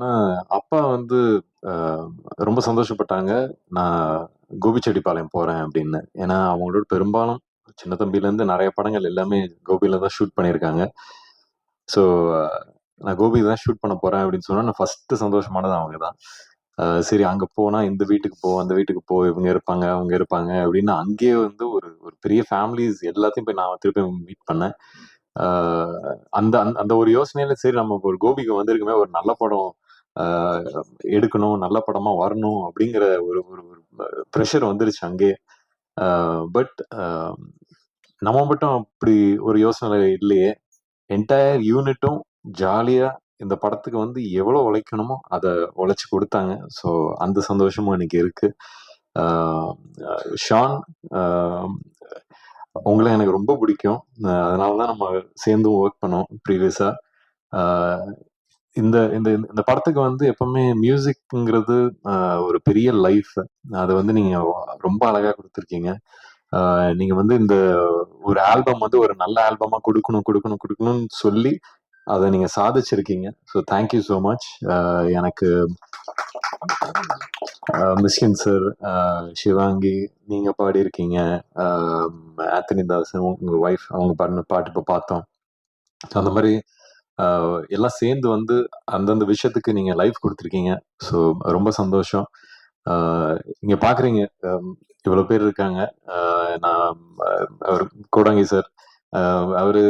என்னன்னா, அப்பா வந்து ரொம்ப சந்தோஷப்பட்டாங்க. நான் கோபிச்செட்டிப்பாளையம் போறேன் அப்படின்னு. ஏன்னா, அவங்களோட பெரும்பாலும் சின்ன தம்பிலேருந்து நிறைய படங்கள் எல்லாமே கோபியில தான் ஷூட் பண்ணியிருக்காங்க. ஸோ, நான் கோபி தான் ஷூட் பண்ண போறேன் அப்படின்னு சொன்னா, நான் ஃபஸ்ட்டு சந்தோஷமானது அவங்க தான். சரி அங்க போனா இந்த வீட்டுக்கு போ, அந்த வீட்டுக்கு போ, இவங்க இருப்பாங்க, அவங்க இருப்பாங்க அப்படின்னு அங்கேயே வந்து ஒரு ஒரு பெரிய ஃபேமிலிஸ் எல்லாத்தையும் போய் நான் திருப்பி மீட் பண்ணேன். அந்த அந்த அந்த ஒரு யோசனையில சரி நம்ம ஒரு கோபிக்கு வந்திருக்குமே ஒரு நல்ல படம் எடுக்கணும், நல்ல படமா வரணும் அப்படிங்கிற ஒரு ஒரு ப்ரெஷர் வந்துருச்சு அங்கேயே. பட் நம்ம மட்டும் அப்படி ஒரு யோசனை இல்லையே. என்டையர் யூனிட்டும் ஜாலியா இந்த படத்துக்கு வந்து எவ்வளோ உழைக்கணுமோ அதை உழைச்சி கொடுத்தாங்க ஸோ, அந்த சந்தோஷமும் எனக்கு இருக்கு. ஷான் உங்களை எனக்கு ரொம்ப பிடிக்கும். அ அதனால தான் நம்ம சேர்ந்தும் ஒர்க் பண்ணோம் ப்ரீவியஸா. இந்த இந்த இந்த படத்துக்கு வந்து எப்பவுமே மியூசிக்ங்கிறது ஒரு பெரிய லைஃப். அதை வந்து நீங்க ரொம்ப அழகா கொடுத்துருக்கீங்க நீங்க வந்து இந்த ஒரு ஆல்பம் வந்து ஒரு நல்ல ஆல்பமா கொடுக்கணும் கொடுக்கணும் கொடுக்கணும்னு சொல்லி அதை நீங்க சாதிச்சிருக்கீங்க. So, thank you much. எனக்கு மிஸ்கின் சார், சிவாங்கி நீங்க பாடியிருக்கீங்க. ஆத்தனி தாசன் உங்க ஒய்ஃப் அவங்க பாடின பாட்டு இப்போ பார்த்தோம். அந்த மாதிரி எல்லாம் சேர்ந்து வந்து அந்தந்த விஷயத்துக்கு நீங்கள் லைஃப் கொடுத்துருக்கீங்க ஸோ, ரொம்ப சந்தோஷம். நீங்கள் பார்க்குறீங்க இவ்வளோ பேர் இருக்காங்க. நான் அவர் கோடாங்கி சார் அவர்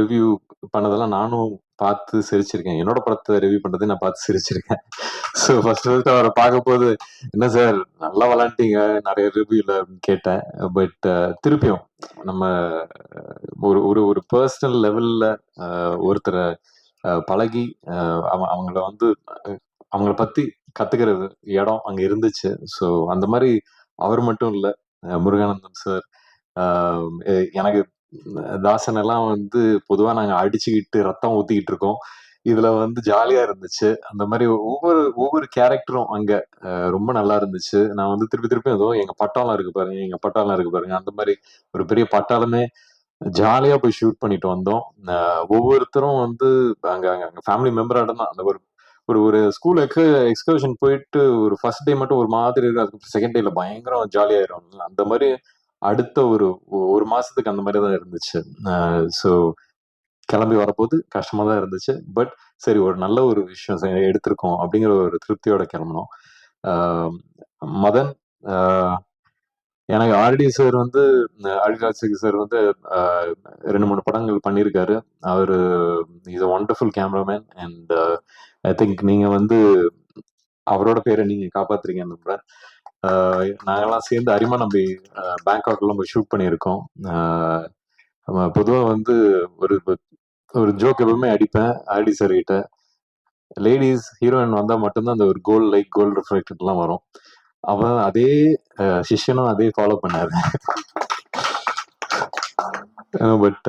ரிவ்யூ பண்ணதெல்லாம் நானும் பார்த்து சிரிச்சிருக்கேன். என்னோட படத்தை ரிவ்யூ பண்ணுறதையும் நான் பார்த்து சிரிச்சிருக்கேன். ஸோ, ஃபர்ஸ்ட் ஃபர்ஸ்ட் பார்க்க பார்க்கும்போது, "என்ன சார் நல்லா விளையாண்டீங்க நிறைய ரிவ்யூல" கேட்டேன். பட் திருப்பியும் நம்ம ஒரு ஒரு ஒரு பர்சனல் லெவல்ல ஒருத்தரை பழகி அ அவங்கள வந்து அவங்கள பத்தி கத்துக்கிறது இடம் அங்க இருந்துச்சு. ஸோ, அந்த மாதிரி அவர் மட்டும் இல்ல. முருகானந்தன் முருகானந்தம் சார், எனக்கு தாசன் எல்லாம் வந்து பொதுவா நாங்க அடிச்சுக்கிட்டு ரத்தம் ஊத்திக்கிட்டு இருக்கோம். இதுல வந்து ஜாலியா இருந்துச்சு. அந்த மாதிரி ஒவ்வொரு ஒவ்வொரு கேரக்டரும் அங்க ரொம்ப நல்லா இருந்துச்சு. நான் வந்து திருப்பி திருப்பி ஏதோ எங்க பட்டாளம் இருக்கு பாருங்க, எங்க பட்டாளம் இருக்கு பாருங்க. அந்த மாதிரி ஒரு பெரிய பட்டாளமே ஜாலியா போய் ஷூட் பண்ணிட்டு வந்தோம். ஒவ்வொருத்தரும் வந்து அங்க அங்க ஃபேமிலி மெம்பராக தான் அந்த ஒரு ஒரு ஒரு ஸ்கூல் எக்ஸ் எக்ஸ்கர்ஷன் போயிட்டு ஒரு ஃபர்ஸ்ட் டே மட்டும் ஒரு மாதிரி இருக்கும். அதுக்கப்புறம் செகண்ட் டேல பயங்கரம் ஜாலியாயிரும் அந்த மாதிரி அடுத்த ஒரு ஒரு மாசத்துக்கு அந்த மாதிரி தான் இருந்துச்சு. ஸோ, கிளம்பி வரப்போது கஷ்டமாக தான் இருந்துச்சு. பட் சரி ஒரு நல்ல ஒரு விஷயம் எடுத்திருக்கோம் அப்படிங்கிற ஒரு திருப்தியோட கிளம்பினோம் மதன் எனக்கு ஆர்டி சார் வந்து அரிராஜ் சார் வந்து ரெண்டு மூணு படங்கள் பண்ணியிருக்காரு. அவர் is a wonderful cameraman and I think நீங்கள் வந்து அவரோட பேரை நீங்கள் காப்பாத்துறீங்க நம்புறேன். அ சேர்ந்து அரிமா நம்பி பேங்காக்லாம் போய் ஷூட் பண்ணியிருக்கோம். பொதுவாக வந்து ஒரு ஒரு ஜோக் எப்பவுமே அடிப்பேன் ஆர்டி சார் கிட்ட. லேடீஸ் ஹீரோயின் வந்தால் மட்டும்தான் அந்த ஒரு கோல் லைக் கோல்ட் ரிஃப்ளெக்டட்லாம் வரும். அவன் அதே சிஷ்யனும் அதே ஃபாலோ பண்ணாரு. பட்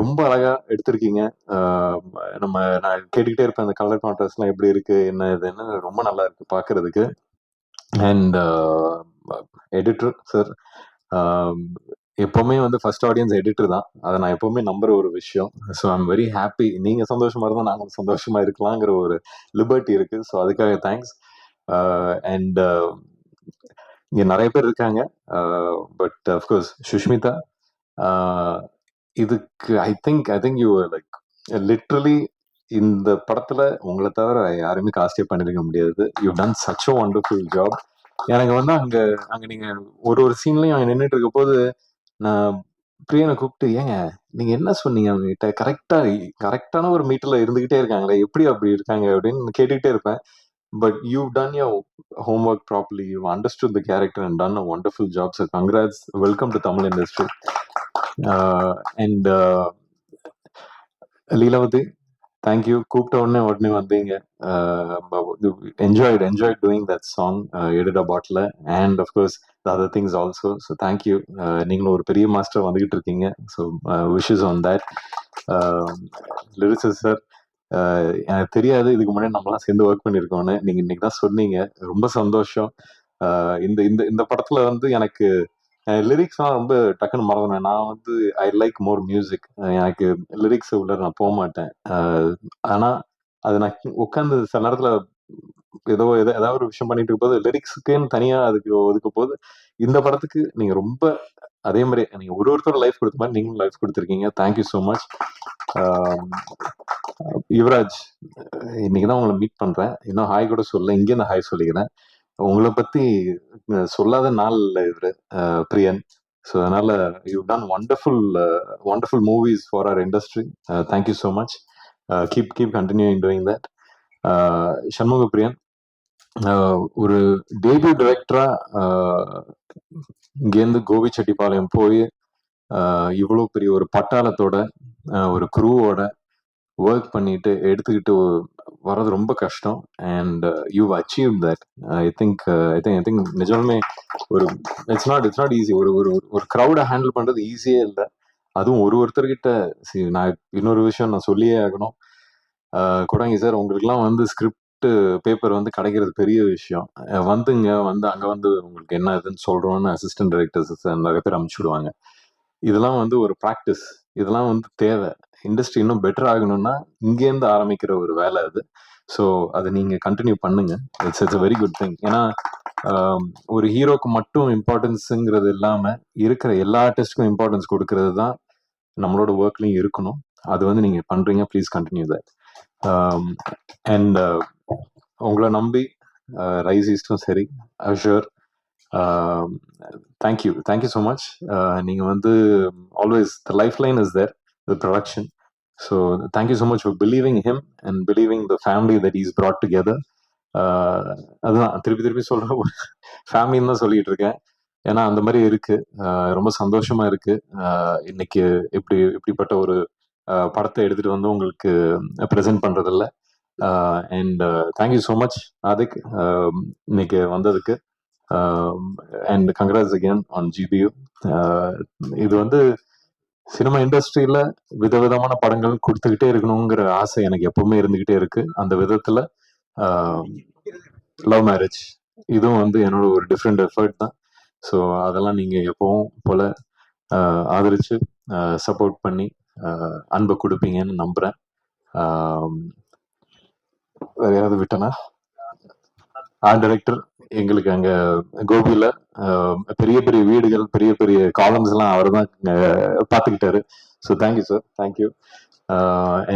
ரொம்ப அழகா எடுத்திருக்கீங்க. நம்ம நான் கேட்டுக்கிட்டே இருப்பேன். அந்த கலர் கான்ட்ராஸ்ட்லாம் எப்படி இருக்கு? என்ன ஏதுன்னு ரொம்ப நல்லா இருக்கு பார்க்கறதுக்கு. அண்ட் எடிட்டர் சார் எப்பவுமே வந்து ஃபர்ஸ்ட் ஆடியன்ஸ் எடிட்டர் தான். அதை நான் எப்பவுமே நம்புற ஒரு விஷயம். ஸோ, ஐம் வெரி ஹாப்பி நீங்க சந்தோஷமா இருந்தால் நாங்களும் சந்தோஷமா இருக்கலாங்கிற ஒரு லிபர்ட்டி இருக்கு. ஸோ, அதுக்காக தேங்க்ஸ். அண்ட் இங்கே நிறைய பேர் இருக்காங்க. Uh, but of course uh, Sushmita uh, இதுக்கு I think I think you like literally இந்த படத்துல உங்களை தவிர யாருமே காஸ்டே பண்ணிருக்க முடியாது. You done such a wonderful job. எனக்கு வந்து அங்க அங்க நீங்க ஒரு ஒரு சீன்லயும் நின்றுட்டு இருக்க போது நான் பிரியன கூப்பிட்டு, "ஏங்க நீங்க என்ன சொன்னீங்க அவங்ககிட்ட? கரெக்டா கரெக்டான ஒரு மீட்டர்ல இருந்துகிட்டே இருக்காங்களே, எப்படி அப்படி இருக்காங்க?" அப்படின்னு கேட்டுக்கிட்டே இருப்பேன். But you done your homework properly. You understood the character and done a wonderful job. Sir congrats welcome to Tamil industry. And Leelavathi thank you. கூப்பிட்ட உடனே உடனே வந்தீங்க. Enjoyed enjoy doing that song எடுடா bottle and of course other things also. So, thank you. நீங்களும் ஒரு பெரிய master வந்துகிட்டு இருக்கீங்க. So, wishes on that. A sir எனக்கு தெரியாது இதுக்கு முன்னாடி நம்மலாம் சேர்ந்து ஒர்க் பண்ணியிருக்கோன்னு நீங்கள் இன்னைக்கு தான் சொன்னீங்க. ரொம்ப சந்தோஷம். இந்த இந்த இந்த படத்தில் வந்து எனக்கு லிரிக்ஸ்லாம் ரொம்ப டக்குன்னு மறந்துடுவேன். நான் வந்து ஐ லைக் மோர் மியூசிக். எனக்கு லிரிக்ஸ் உள்ள நான் போக மாட்டேன். ஆனால் அது நான் உட்காந்து சில நேரத்தில் ஏதோ ஏதோ ஏதாவது ஒரு விஷயம் பண்ணிட்டு இருக்கும்போது லிரிக்ஸுக்குன்னு தனியாக அதுக்கு ஒதுக்க போது இந்த படத்துக்கு நீங்கள் ரொம்ப அதே மாதிரி நீங்கள் ஒரு ஒருத்தரோட லைஃப் கொடுத்த மாதிரி நீங்களும் லைஃப் கொடுத்துருக்கீங்க. தேங்க்யூ ஸோ மச் யுவராஜ் இன்னைக்கு தான் உங்களை மீட் பண்ணுறேன் இன்னும் ஹாய் கூட சொல்ல இங்கேருந்து ஹாய் சொல்லிக்கிறேன். உங்களை பத்தி சொல்லாத நாள் இல்லை இவரு பிரியன். ஸோ அதனால you done wonderful wonderful movies for our industry thank you so much keep keep continue doing that Shanmuga Priyan ஒரு டேபியூ டிரெக்டரா இங்கேருந்து கோபிச்செட்டிப்பாளையம் போய் இவ்வளோ பெரிய ஒரு பட்டாளத்தோட ஒரு குரூவோட ஒர்க் பண்ணிட்டு எடுத்துக்கிட்டு வர்றது ரொம்ப கஷ்டம். And you achieve that I think I think I think நிஜமே ஒரு it's not it's not easy ஒரு ஒரு ஒரு க்ரௌடை ஹேண்டில் பண்ணுறது ஈஸியே இல்லை. அதுவும் ஒரு ஒருத்தர்கிட்ட சரி நான் இன்னொரு விஷயம் நான் சொல்லியே ஆகணும். Uh, அஹ், சார் உங்களுக்குலாம் வந்து ஸ்கிரிப்ட் பேப்பர் வந்து கிடைக்கிறது பெரிய விஷயம். Uh, வந்துங்க வந்து அங்கே வந்து உங்களுக்கு என்ன இதுன்னு சொல்கிறோன்னு அசிஸ்டன்ட் டைரக்டர்ஸ் நிறைய பேர் அமுச்சு விடுவாங்க. இதெல்லாம் வந்து ஒரு ப்ராக்டிஸ் இதெல்லாம் வந்து தேவை. இண்டஸ்ட்ரி இன்னும் பெட்டர் ஆகணும்னா இங்கேருந்து ஆரம்பிக்கிற ஒரு வேலை அது. ஸோ அதை நீங்கள் கண்டினியூ பண்ணுங்க. It's it's very good thing ஏன்னா um, ஒரு ஹீரோக்கு மட்டும் இம்பார்ட்டன்ஸுங்கிறது இல்லாமல் இருக்கிற எல்லா ஆர்டிஸ்ட்டுக்கும் இம்பார்ட்டன்ஸ் கொடுக்கறது தான் நம்மளோட ஒர்க்லையும் இருக்கணும். அது வந்து நீங்கள் பண்ணுறீங்க ப்ளீஸ் கண்டினியூ தட் அண்ட் உங்களை நம்பி uh, ரைஸ் ஈஸ்டும் சரி Azure thank you thank you so much நீங்கள் வந்து always the lifeline is there the production so you so much for believing him and believing the family that is brought together. Uh, அதுதான் திருப்பி திருப்பி சொல்ற ஒரு ஃபேமிலின்னு தான் சொல்லிட்டு இருக்கேன். ஏன்னா அந்த மாதிரி இருக்கு. ரொம்ப சந்தோஷமா இருக்கு. இன்னைக்கு இப்படி இப்படிப்பட்ட ஒரு படத்தை எடுத்துட்டு வந்து உங்களுக்கு ப்ரெசென்ட் பண்றதில்ல. And thank you so much Adhik இன்னைக்கு வந்ததுக்கு. And congrats again on GBU இது வந்து சினிமா இண்டஸ்ட்ரியில விதவிதமான படங்கள் கொடுத்துக்கிட்டே இருக்கணுங்கிற ஆசை எனக்கு எப்பவுமே இருந்துகிட்டே இருக்கு. அந்த விதத்துல லவ் மேரேஜ். இதுவும் வந்து என்னோட ஒரு டிஃப்ரெண்ட் எஃபர்ட் தான். ஸோ அதெல்லாம் நீங்க எப்பவும் போல ஆதரிச்சு சப்போர்ட் பண்ணி அன்பை கொடுப்பீங்கன்னு நம்புறேன். வேற யாராவது விட்டனா? ஆ டைரக்டர் எங்களுக்கு அங்க கோபியில பெரிய பெரிய வீடுகள் பெரிய பெரிய காலம்ஸ் எல்லாம் அவர் தான் பார்த்துக்கிட்டாரு so thank you sir thank you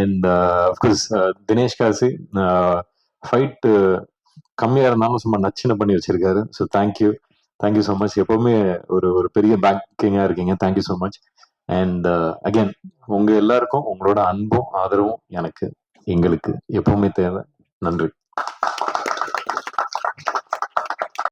and of course Dinesh Kasi fight கம்மியாக இருந்தாலும் சும்மா நச்சினை பண்ணி வச்சிருக்காரு. So thank you thank you so much எப்பவுமே ஒரு ஒரு பெரிய பேக்கிங்காக இருக்கீங்க. Thank you so much and again உங்க எல்லாருக்கும் உங்களோட அன்பும் ஆதரவும் எனக்கு எங்களுக்கு எப்பவுமே தேவை. நன்றி.